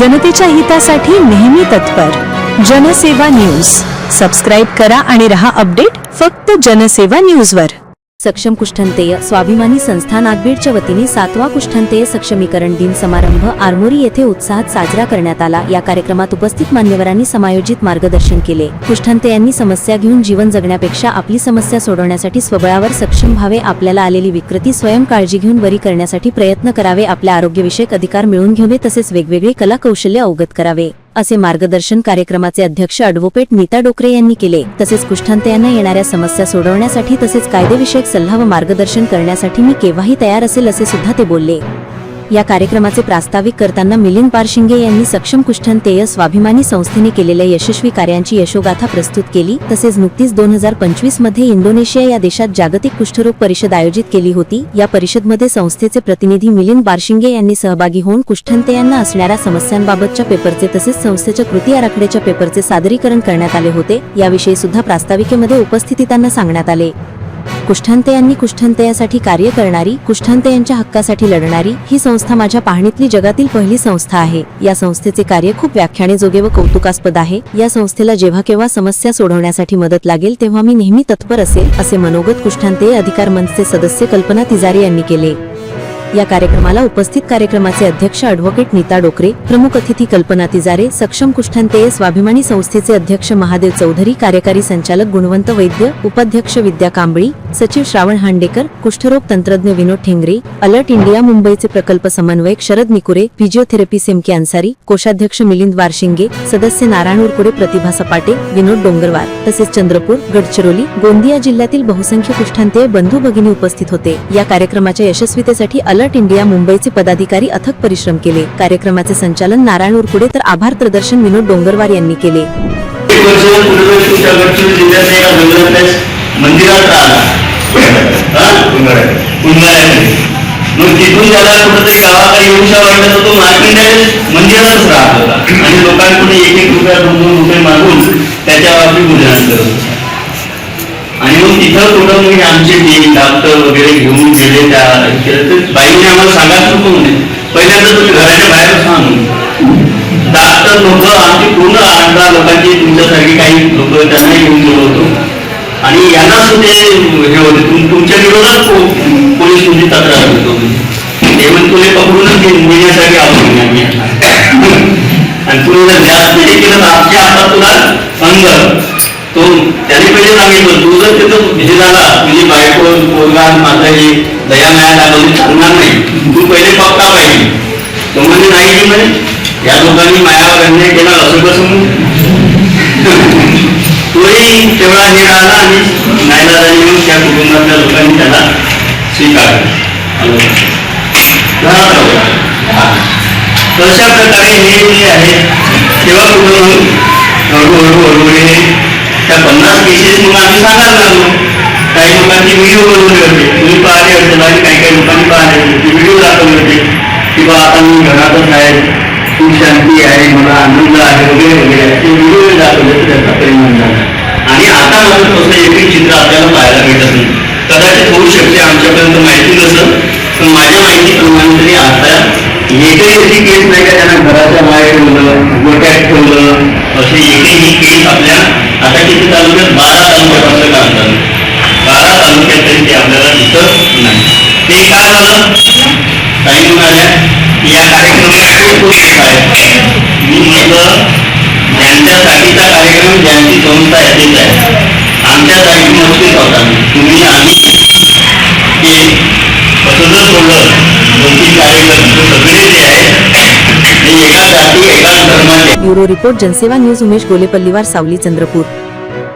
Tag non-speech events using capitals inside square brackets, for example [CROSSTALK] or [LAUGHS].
जनतेच्या हितासाठी नेहमी तत्पर. जनसेवा न्यूज. सबस्क्राईब करा आणि रहा अपडेट फक्त जनसेवा न्यूजवर. सक्षम कुष्ठंतेय स्वाभिमानी संस्था नागबीडच्या वतीने सातवा कुष्ठंतेय सक्षमीकरण दिन समारंभ आरमोरी येथे उत्साहात साजरा करण्यात आला. या कार्यक्रमात उपस्थित मान्यवरांनी समायोजित मार्गदर्शन केले. कुष्ठंतेयांनी समस्या घेऊन जीवन जगण्यापेक्षा आपली समस्या सोडवण्यासाठी स्वबळावर सक्षम व्हावे आपल्याला आलेली विकृती स्वयं काळजी घेऊन बरी करण्यासाठी प्रयत्न करावे आपल्या आरोग्यविषयक अधिकार मिळवून घ्यावे तसेच वेगवेगळे कला कौशल्य अवगत करावे. असे मार्गदर्शन कार्यक्रमाचे अध्यक्ष अॅडव्होकेट नीता डोकरे यांनी केले. तसेच कुष्ठांतयांना येणाऱ्या समस्या सोडवण्यासाठी तसेच कायदेविषयक सल्ला व मार्गदर्शन करण्यासाठी मी केव्हाही तयार असेल असे सुद्धा ते बोलले. या कार्यक्रमाचे प्रास्ताविक करताना मिलिंद पारशिंगे यांनी सक्षम कुष्ठंतेय स्वाभिमानी संस्थेने केलेल्या यशस्वी कार्यांची यशोगाथा प्रस्तुत केली. तसेच नुकतीच दोन हजार पंचवीसमध्ये इंडोनेशिया या देशात जागतिक कुष्ठरोग परिषद आयोजित केली होती. या परिषदमध्ये संस्थेचे प्रतिनिधी मिलिंद बारशिंगे यांनी सहभागी होऊन कुष्ठंतेयांना असणाऱ्या समस्यांबाबतच्या पेपरचे तसेच संस्थेच्या कृती आराखड्याच्या पेपरचे सादरीकरण करण्यात आले होते. याविषयी सुद्धा प्रास्ताविकेमध्ये उपस्थितांना सांगण्यात आले. कुष्ठांतयांनी कुष्ठांतयासाठी कार्य करणारी कुष्ठांतयांच्या हक्कासाठी लढणारी ही संस्था माझ्या पाहणीतली जगातील पहिली संस्था आहे. या संस्थेचे कार्य खूप व्याख्यानेजोगे व कौतुकास्पद आहे. या संस्थेला जेव्हा केव्हा समस्या सोडवण्यासाठी मदत लागेल तेव्हा मी नेहमी तत्पर असेल असे मनोगत कुष्ठांतेय अधिकार मंचचे सदस्य कल्पना तिजारी यांनी केले. या कार्यक्रमाला उपस्थित कार्यक्रमाचे अध्यक्ष अॅडव्होकेट नीता डोकरे प्रमुख अतिथी कल्पना तिजारे सक्षम कुष्ठांतेय स्वाभिमानी संस्थेचे अध्यक्ष महादेव चौधरी कार्यकारी संचालक गुणवंत वैद्य उपाध्यक्ष विद्या कांबळी सचिव श्रावण हांडेकर कुष्ठरोग तंत्रज्ञ विनोद ठेंगरे अलर्ट इंडिया मुंबईचे प्रकल्प समन्वयक शरद निकुरे फिजिओथेरपी सेमके अन्सारी कोषाध्यक्ष मिलिंद वारशिंगे सदस्य नारायण उरकुडे प्रतिभा सपाटे विनोद डोंगरवार तसेच चंद्रपूर गडचिरोली गोंदिया जिल्ह्यातील बहुसंख्य कुष्ठांतेय बंधू भगिनी उपस्थित होते. या कार्यक्रमाच्या यशस्वीतेसाठी अलर्ट इंडिया मुंबईचे पदाधिकारी अथक परिश्रम केले. कार्यक्रमाचे संचालन नारायण उरकुडे तर आभार प्रदर्शन विनोद डोंगरवार यांनी केले. मग तिथून त्याला कुठंतरी गावाकडे येऊशा वाटलं तर तो मार्केट मंदिरातच राहत होता. आणि लोकांकडून एक एक रुपया दोन दोन रुपये मागून त्याच्या बाबतीत गुजरात करत होता. आणि मग तिथं कुठं म्हणजे आमची टीम डॉक्टर वगैरे घेऊन गेले त्या बाईने आम्हाला सांगायचं नको म्हणे. पहिल्यांदा तुम्ही घराच्या बाहेर सांगू डॉक्टर लोक आमची पूर्ण अठरा लोकांची तुमच्यासारखी काही लोक त्यांना घेऊन गेलो होतो. आणि यांना सुद्धा हे होते. तुमच्या विरोधात पोलीस तुमची तक्रार होतो ते म्हणजे तुला पकडूनच घे- नेण्यासाठी आलो आम्ही [LAUGHS] आणि तुला जर जास्त हे केलं तर आमच्या हातात तुला अंग. तो त्याने पहिले सांगितलं तू जर तिथं हे झाला तुझी बायको पोरगा माताजी दया माया दाखवली सांगणार नाही. तू पहिले पक्का पाहिजे तो म्हणजे नाही की म्हणे. या लोकांनी मायावर अन्याय केला असं कसं [LAUGHS] तोही तेवढा हे राहिला आणि नाईलाजाने येऊन त्या कुटुंबातल्या लोकांनी त्याला स्वीकारलं. घरात प्रकारे हे जे आहे तेव्हा कुठं हळूहळू हळूहळू हे त्या पन्नास केसेस मग आम्ही सांगायला लागलो. काही लोकांची व्हिडिओ बनवले होते तुम्ही पाहिले असेल आणि काही काही लोकांनी पाहिले होते. ते व्हिडिओ दाखवले होते. की बा आता मी घरातच आहे. खूप शांती आहे. मला आनंद आहे. वगैरे वगैरे. ते व्हिडिओ दाखवले तर त्याचा परिणाम झाला आणि आता मात्र तसं एकही चित्र आपल्याला पाहायला भेटत नाही. कदाचित होऊ शकते आमच्यापर्यंत माहिती नसेल पण माझ्या माहितीप्रमाणे तरी आता एकही अशी केस नाही का त्यांना घराच्या बाहेर ठेवलं गोट्यात ठेवलं असे एकही आता तालुक्यात बारा तालुक्यात काम झालं बारा तालुक्यात तरी आपल्याला दिसत नाही. ते का झालं? काही म्हणाल्या या कार्यक्रमाचे मी म्हटलं ज्यांच्यासाठीचा कार्यक्रम ज्यांची संस्था आहे तेच आहे. आमच्यासाठी नक्कीच होता तुम्ही आम्ही ते पसंत सोडलं दोन कार्यक्रम सगळे जे आहे ते एका जाती एका धर्माचे bureau report Jansewa news Umesh Golepalliwar Sawali Chandrapur.